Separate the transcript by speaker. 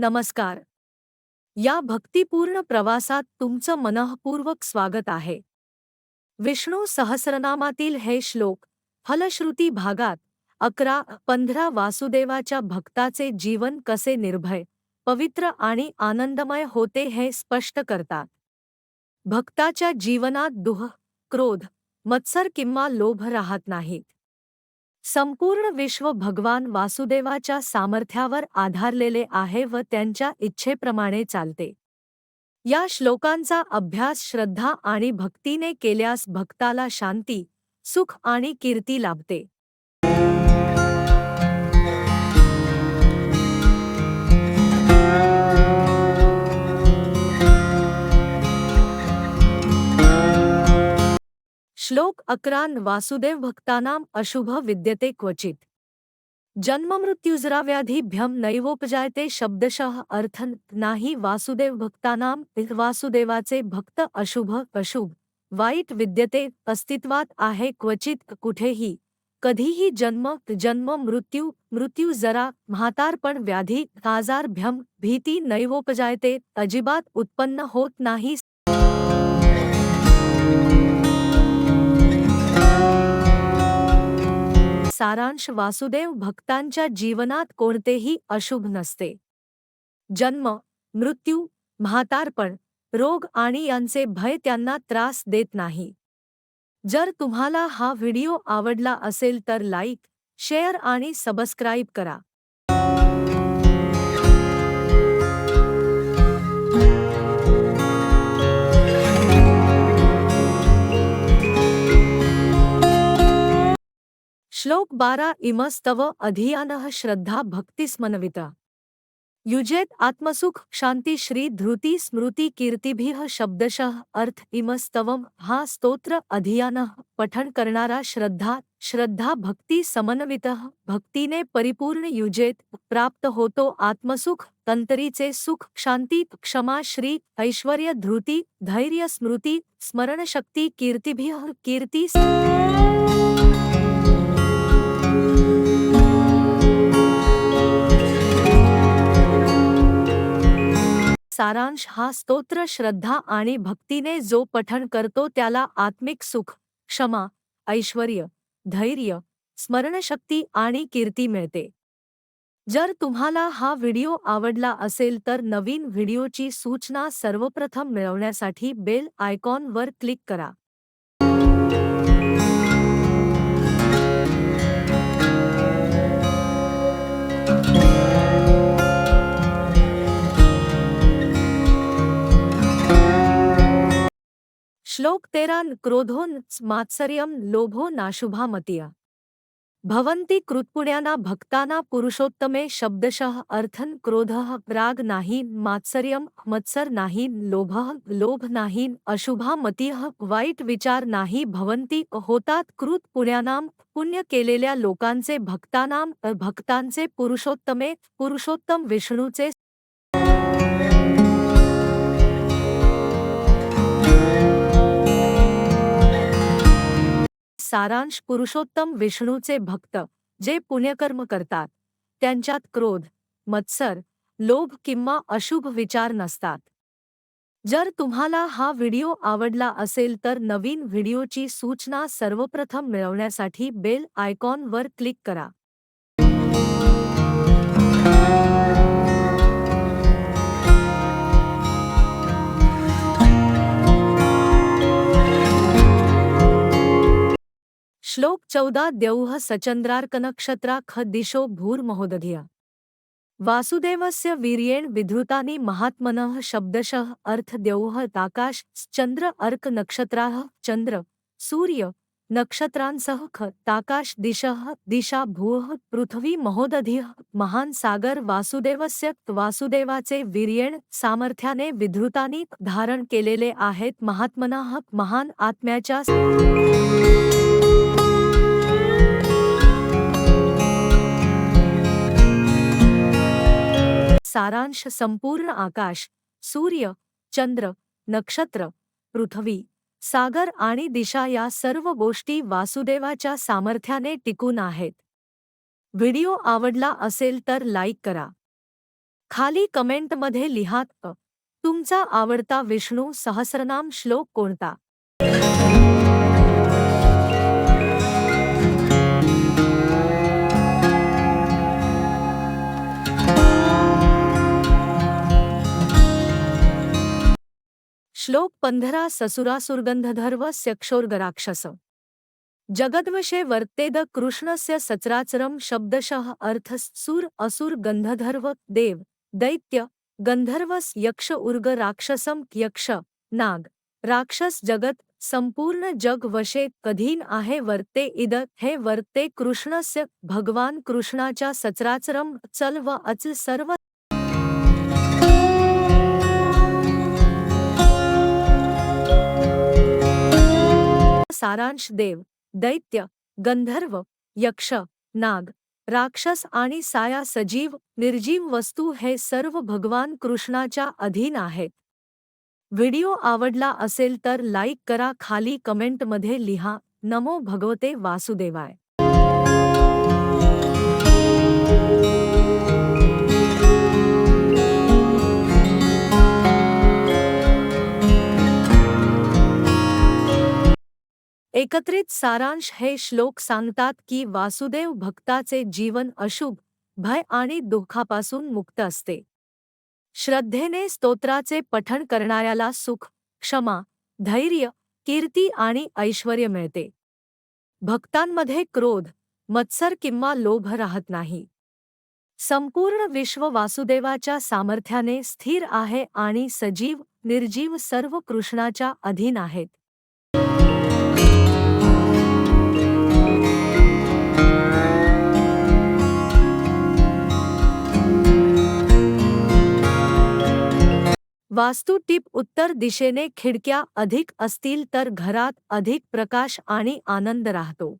Speaker 1: नमस्कार. या भक्तिपूर्ण प्रवासात तुमचं मनःपूर्वक स्वागत आहे. विष्णू सहस्रनामातील हे श्लोक फलश्रुती भागात अकरा पंधरा वासुदेवाच्या भक्ताचे जीवन कसे निर्भय पवित्र आणि आनंदमय होते हे स्पष्ट करतात. भक्ताच्या जीवनात दुह क्रोध मत्सर किंवा लोभ राहत नाहीत. संपूर्ण विश्व भगवान वासुदेवाच्या सामर्थ्यावर आधारलेले आहे व त्यांच्या इच्छेप्रमाणे चालते. या श्लोकांचा अभ्यास श्रद्धा आणि भक्तीने केल्यास भक्ताला शांती सुख आणि कीर्ती लाभते. श्लोक अकरान वासुदेव भक्तानाम अशुभ विद्यते क्वचित। जन्ममृत्युजराव्याधिभ्यम नैवोपजायते शब्दशः अर्थ नाही वासुदेव भक्तानाम वासुदेवाचे भक्त अशुभ अशुभ। वाईट विद्यते अस्तित्वात आहे क्वचित कुठेही। कधीही जन्म जन्म मृत्यू मृत्यू जरा म्हातारपण व्याधी आजार भ्यम भीती नैवोपजायते अजिबात उत्पन्न होत नाही सारांश वासुदेव भक्तांच्या जीवनात कोणतेही अशुभ नसते. जन्म मृत्यू म्हातारपण रोग आणि यांचे भय त्यांना त्रास देत नाही. जर तुम्हाला हा व्हिडिओ आवडला असेल तर लाईक शेअर आणि सबस्क्राईब करा. श्लोक बारा इमस्तव अधियानः श्रद्धा भक्तिस्मनविता युजेत आत्मसुख शांती श्री धृती स्मृती कीर्तिभिः शब्दशः अर्थ इमस्तवम हा स्तोत्र अधियानः पठण करणारा श्रद्धा श्रद्धा भक्ती समन्वितः भक्तीने परिपूर्ण युजेत प्राप्त होतो आत्मसुख तंतरीचे सुख शांती क्षमा श्री ऐश्वर्य धृती धैर्य स्मृती स्मरणशक्ती कीर्तिभिः कीर्ती सारांश हा स्तोत्र श्रद्धा आणि भक्तीने जो पठण करतो त्याला आत्मिक सुख क्षमा ऐश्वर्य धैर्य स्मरणशक्ती आणि कीर्ती मिळते. जर तुम्हाला हा व्हिडिओ आवडला असेल तर नवीन व्हिडिओची सूचना सर्वप्रथम मिळवण्यासाठी बेल आयकॉनवर क्लिक करा. श्लोक तेरान क्रोधोन मात्सर्यम लोभो नाशुभा मतिया भवन्ति कृत्पुण्याना भक्ताना पुरुषोत्तमे शब्दशः अर्थन क्रोधः राग नाही मात्सर्यम मत्सर नाही लोभः लोभ नाही अशुभा मतिः वाईट विचार नाही भवन्ति होतात कृत पुण्यानाम पुण्य केलेल्या लोकांचे भक्तानाम भक्तांचे पुरुषोत्तमे पुरुषोत्तम विष्णूचे सारांश पुरुषोत्तम विष्णूचे भक्त जे पुण्यकर्म करतात. त्यांच्यात क्रोध मत्सर लोभ किंवा अशुभ विचार नसतात. जर तुम्हाला हा व्हिडिओ आवडला असेल तर नवीन व्हिडिओची सूचना सर्वप्रथम मिळवण्यासाठी बेल आयकॉनवर क्लिक करा. चौदा द्यौः सचंद्रार्कनक्षत्रा ख दिशो भूर्महोदधिया वासुदेवस्य वीर्येण विधृतानि महात्मनः शब्दशः अर्थ द्यौः ताकाश चंद्र अर्क नक्षत्राः चंद्र सूर्य नक्षत्रांसह ख ताकाश दिशः दिशा भूः पृथ्वी महोदधिः महान सागर वासुदेवस्य वासुदेवाचे वीर्येण सामर्थ्याने विधृतानी धारण केलेले आहेत महात्मनाः महान आत्म्याच्या सारांश संपूर्ण आकाश सूर्य चंद्र नक्षत्र पृथ्वी सागर आणि दिशा या सर्व गोष्टी वासुदेवाच्या सामर्थ्याने टिकून आहेत. व्हिडिओ आवडला असेल तर लाईक करा. खाली कमेंटमध्ये लिहात तुमचा आवडता विष्णू सहस्रनाम श्लोक कोणता? श्लोक पंधरा ससुरासुरगंधर्व स्यक्षोर्गराक्षस. जगद्वशे वर्तेद कृष्णस्य सचराचरम शब्दशः अर्थ सुर असुर गंधधर्व देव दैत्य गंधर्वस यक्ष उर्ग राक्षसम यक्ष नाग राक्षस जगत संपूर्ण जग वशे कधीन आहे वर्ते इद हे वर्ते कृष्णस्य भगवान कृष्णाच्या सचराचरम चल व अचल सर्व सारांश देव, दैत्य, गंधर्व, यक्ष, नाग, राक्षस आणि साया सजीव, निर्जीव वस्तू हे सर्व भगवान कृष्णाच्या अधीन आहेत. व्हिडिओ आवडला असेल तर लाईक करा, खाली कमेंटमध्ये लिहा, नमो भगवते वासुदेवाय. एकत्रित सारांश हे श्लोक सांगतात की वासुदेव भक्ताचे जीवन अशुभ भय आणि दुःखापासून मुक्त असते. श्रद्धेने स्तोत्राचे पठण करणाऱ्याला सुख क्षमा धैर्य कीर्ती आणि ऐश्वर्य मिळते. भक्तांमध्ये क्रोध मत्सर किंवा लोभ राहत नाही. संपूर्ण विश्व वासुदेवाच्या सामर्थ्याने स्थिर आहे आणि सजीव निर्जीव सर्व कृष्णाच्या अधीन आहेत. वास्तू टिप उत्तर दिशेने खिडक्या अधिक असतील तर घरात अधिक प्रकाश आणि आनंद राहतो.